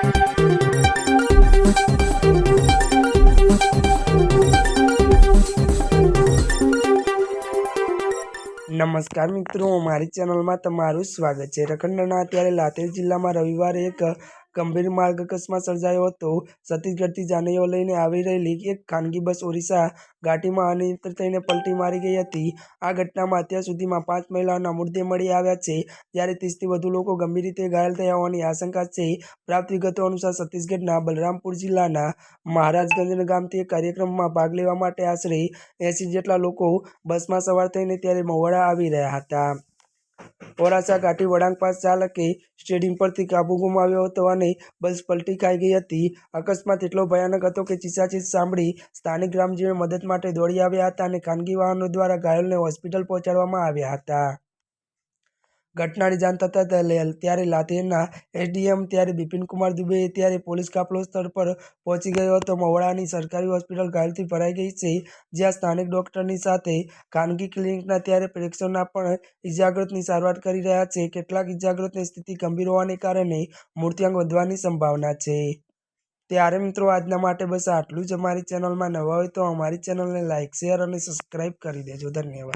નમસ્કાર મિત્રો મારી ચેનલમાં તમારું સ્વાગત છે. રખંડના અત્યારે લાતેર જિલ્લામાં રવિવારે એક ગંભીર માર્ગ અકસ્માત સર્જાયો હતો. છત્તીસગઢથી જાનૈયો લઈને આવી રહેલી એક ખાનગી બસ ઓરિસ્સા ઘાટીમાં અનિયંત્રિત થઈને પલટી મારી ગઈ હતી. આ ઘટનામાં અત્યાર સુધીમાં પાંચ મહિલાઓના મૃતદેહ મળી આવ્યા છે. જ્યારે ત્રીસથી વધુ લોકો ગંભીર રીતે ઘાયલ થયા હોવાની આશંકા છે. પ્રાપ્ત વિગતો અનુસાર છત્તીસગઢના બલરામપુર જિલ્લાના મહારાજગંજ ગામથી એક કાર્યક્રમમાં ભાગ લેવા માટે આશરે એંસી જેટલા લોકો બસમાં સવાર થઈને ત્યારે મહુવાડા આવી રહ્યા હતા. ઓરાસા ઘાટી વળાંક પાસ ચાલકે સ્ટેડિયમ પરથી કાબુ ગુમાવ્યો હતો અને બસ પલટી ખાઈ ગઈ હતી. અકસ્માત એટલો ભયાનક હતો કે ચીસાચીસ સાંભળી સ્થાનિક ગ્રામજનો મદદ માટે દોડી આવ્યા હતા અને ખાનગી વાહનો દ્વારા ઘાયલને હોસ્પિટલ પહોંચાડવામાં આવ્યા હતા. ઘટનાની જાણ થતાં ત્યારે લાતેરના એસડીએમ, ત્યારે બિપિનકુમાર દુબે, ત્યારે પોલીસ કાફલો સ્થળ પર પહોંચી ગયો હતો. મવડાની સરકારી હોસ્પિટલ ઘાયલથી ભરાઈ ગઈ છે, જ્યાં સ્થાનિક ડોક્ટરની સાથે ખાનગી ક્લિનિકના ત્યારે પ્રેક્ષકોના પણ ઇજાગ્રસ્તની સારવાર કરી રહ્યા છે. કેટલાક ઇજાગ્રસ્તની સ્થિતિ ગંભીર હોવાને કારણે મૃત્યુઆંક વધવાની સંભાવના છે. ત્યારે મિત્રો, આજના માટે બસ આટલું જ. અમારી ચેનલમાં નવા હોય તો અમારી ચેનલને લાઇક શેર અને સબસ્ક્રાઈબ કરી દેજો. ધન્યવાદ.